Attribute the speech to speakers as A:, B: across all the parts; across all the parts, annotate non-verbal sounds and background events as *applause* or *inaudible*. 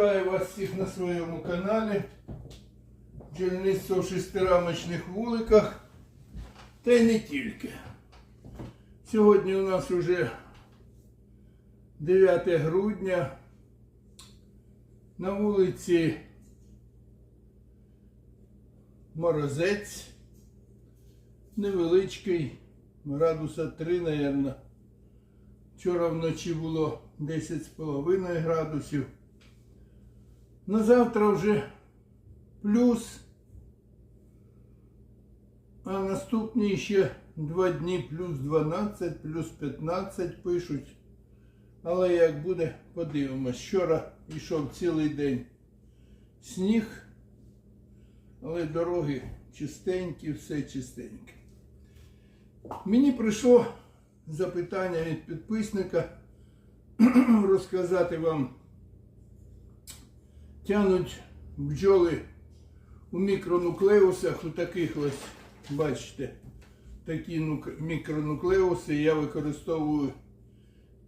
A: Вітаю вас всіх на своєму каналі. Бджільництво в шестирамочних вуликах. Та й не тільки. Сьогодні у нас уже 9 грудня. На вулиці Морозець. Невеличкий, градуса 3, мабуть. Вчора вночі було 10,5 градусів. На завтра вже плюс. А наступні ще два дні плюс 12, плюс 15 пишуть. Але як буде, подивимось. Вчора йшов цілий день сніг, але дороги чистенькі, все чистеньке. Мені прийшло запитання від підписника *clears throat* розказати вам. Тянуть бджоли у мікронуклеусах, у таких ось, бачите, такі мікронуклеуси. Я використовую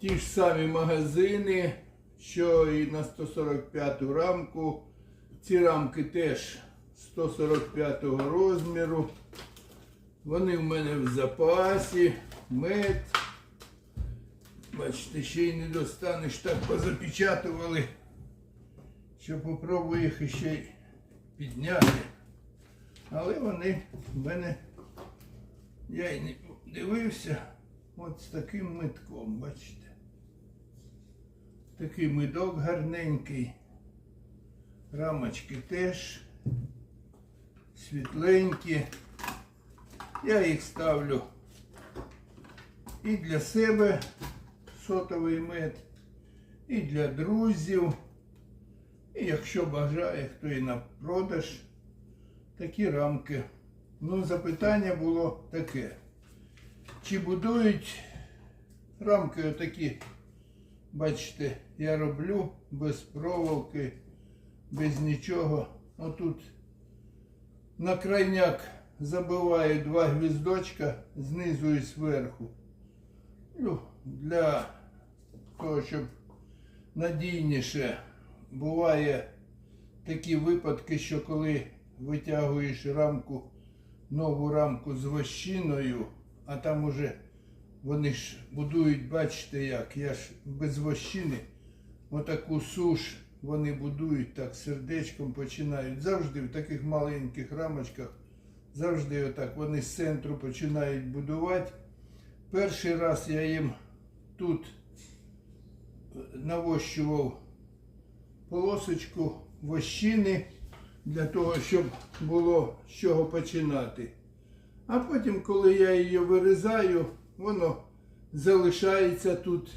A: ті ж самі магазини, що і на 145 рамку. Ці рамки теж 145 розміру. Вони в мене в запасі, мед. Бачите, ще й не достанеш, так позапечатували, що попробую їх ще підняти. Але вони в мене, я й не дивився, от з таким митком, бачите. Такий медок гарненький. Рамочки теж світленькі. Я їх ставлю і для себе сотовий мед, і для друзів. І якщо бажає, хто і на продаж такі рамки. Ну, запитання було таке. Чи будують рамки отакі, бачите, я роблю без проволоки, без нічого. Отут на крайняк забиваю два гвіздочка знизу і зверху. Ну, для того, щоб надійніше буває такі випадки, що коли витягуєш рамку, нову рамку з вощиною, а там уже вони ж будують, бачите як, я ж без вощини, отаку суш вони будують так сердечком починають. Завжди в таких маленьких рамочках, завжди отак вони з центру починають будувати. Перший раз я їм тут навощував полосочку вощини для того, щоб було з чого починати. А потім, коли я її вирізаю, воно залишається тут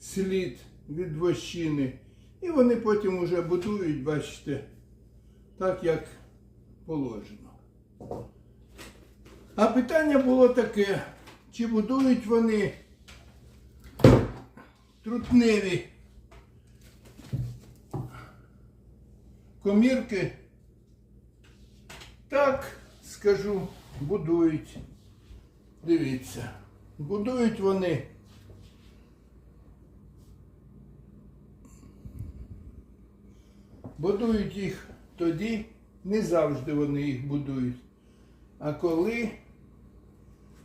A: слід від вощини. І вони потім вже будують, бачите, так як положено. А питання було таке, чи будують вони трутневі комірки? Так, скажу, будують. Дивіться, будують вони. Будують їх тоді, не завжди вони їх будують. А коли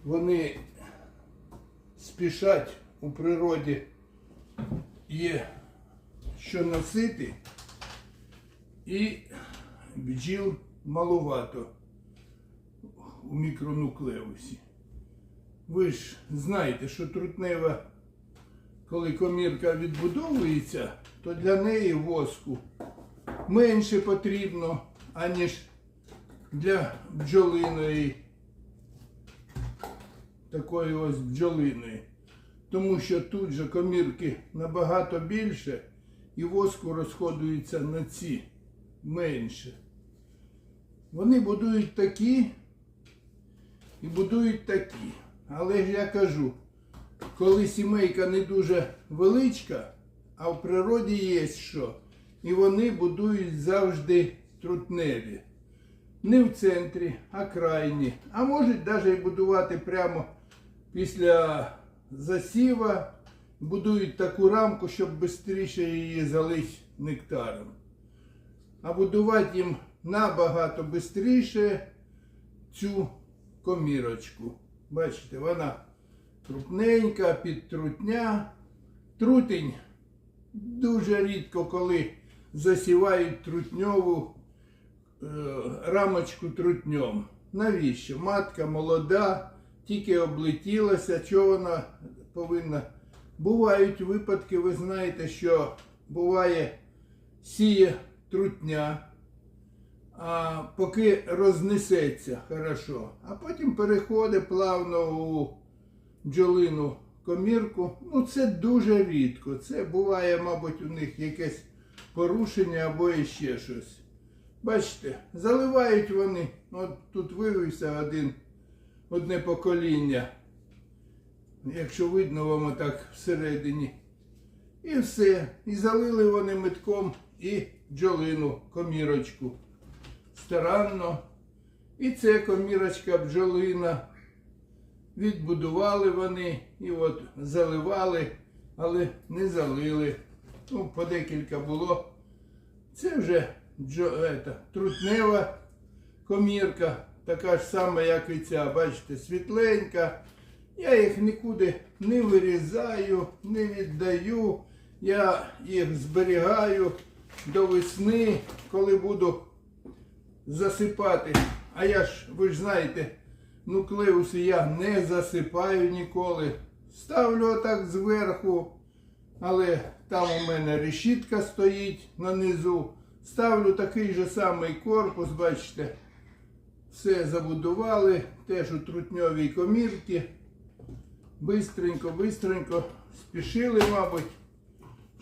A: вони спішать у природі є що носити, і бджіл малувато у мікронуклеусі. Ви ж знаєте, що трутнева, коли комірка відбудовується, то для неї воску менше потрібно, аніж для бджолиної, такої ось бджолиної. Тому що тут же комірки набагато більше і воску розходується на ці менше. Вони будують такі і будують такі. Але ж я кажу, коли сімейка не дуже величка, а в природі є що, і вони будують завжди трутневі. Не в центрі, а крайні. А можуть навіть будувати прямо після засіва, будують таку рамку, щоб швидше її залить нектаром. А будувати їм набагато швидше цю комірочку. Бачите, вона крупненька, підтрутня. Трутень дуже рідко, коли засівають трутньову е, рамочку трутньом. Навіщо? Матка молода, тільки облетілася, чого вона повинна. Бувають випадки, ви знаєте, що буває сіє трутня, поки рознесеться хорошо, а потім переходить плавно у бджолину комірку. Ну, це дуже рідко. Це буває, мабуть, у них якесь порушення або іще щось. Бачите, заливають вони. От тут вивівся один, одне покоління. Якщо видно вам так всередині. І все. І залили вони метком і бджолину, комірочку. Старанно. І це комірочка бджолина. Відбудували вони і от заливали, але не залили. Ну, по декілька було. Це вже джо, ета, трутнева комірка, така ж сама, як і ця. Бачите, світленька. Я їх нікуди не вирізаю, не віддаю. Я їх зберігаю до весни, коли буду засипати. А я ж, ви ж знаєте, нуклеуси я не засипаю ніколи. Ставлю отак зверху, але там у мене решітка стоїть на низу. Ставлю такий же самий корпус, бачите, все забудували, теж у трутньовій комірці. Бистренько, бистренько спішили, мабуть,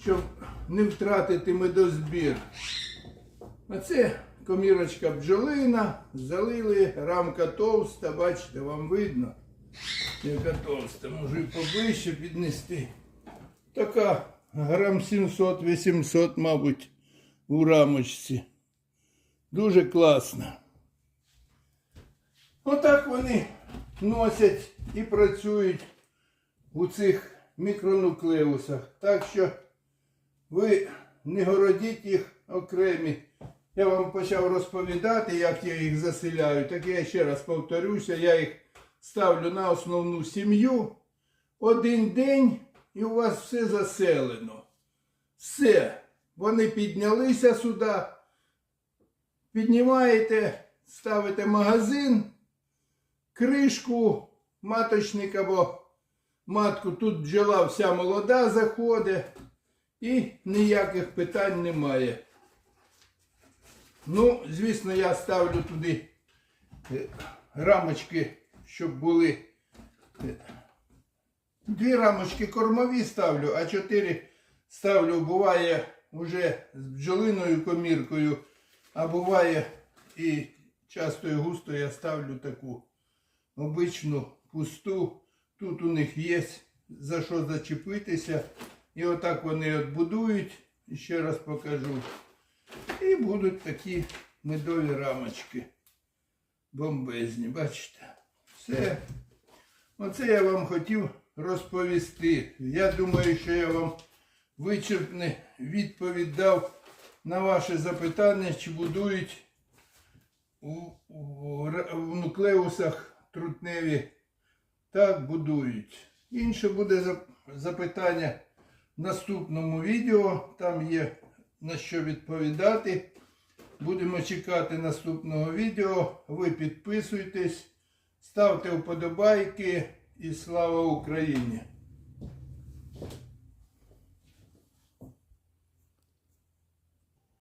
A: щоб не втратити медозбір. А це комірочка бджолина, залили, рамка товста, бачите, вам видно, яка товста, можу і поближче піднести. Така грам 700-800, мабуть, у рамочці. Дуже класно. Отак вони носять і працюють у цих мікронуклеусах. Так що ви не городіть їх окремі. Я вам почав розповідати, як я їх заселяю. Так я ще раз повторюся, я їх ставлю на основну сім'ю. Один день і у вас все заселено. Все. Вони піднялися сюди. Піднімаєте, ставите магазин, кришку, маточник або матку. Тут бджола вся молода заходить і ніяких питань немає. Ну, звісно, я ставлю туди е, рамочки, щоб були. е, Дві рамочки кормові ставлю, а чотири ставлю, буває вже з бджолиною коміркою, а буває і часто і густо я ставлю таку обичну пусту. Тут у них є за що зачепитися. І отак вони от будують. Ще раз покажу. І будуть такі медові рамочки. Бомбезні, бачите? Все. Оце я вам хотів розповісти. Я думаю, що я вам вичерпне відповідь дав на ваше запитання, чи будують у, у, в нуклеусах трутневі. Так, будують. Інше буде запитання наступному відео. Там є на що відповідати. Будемо чекати наступного відео. Ви підписуйтесь, ставте вподобайки і слава Україні!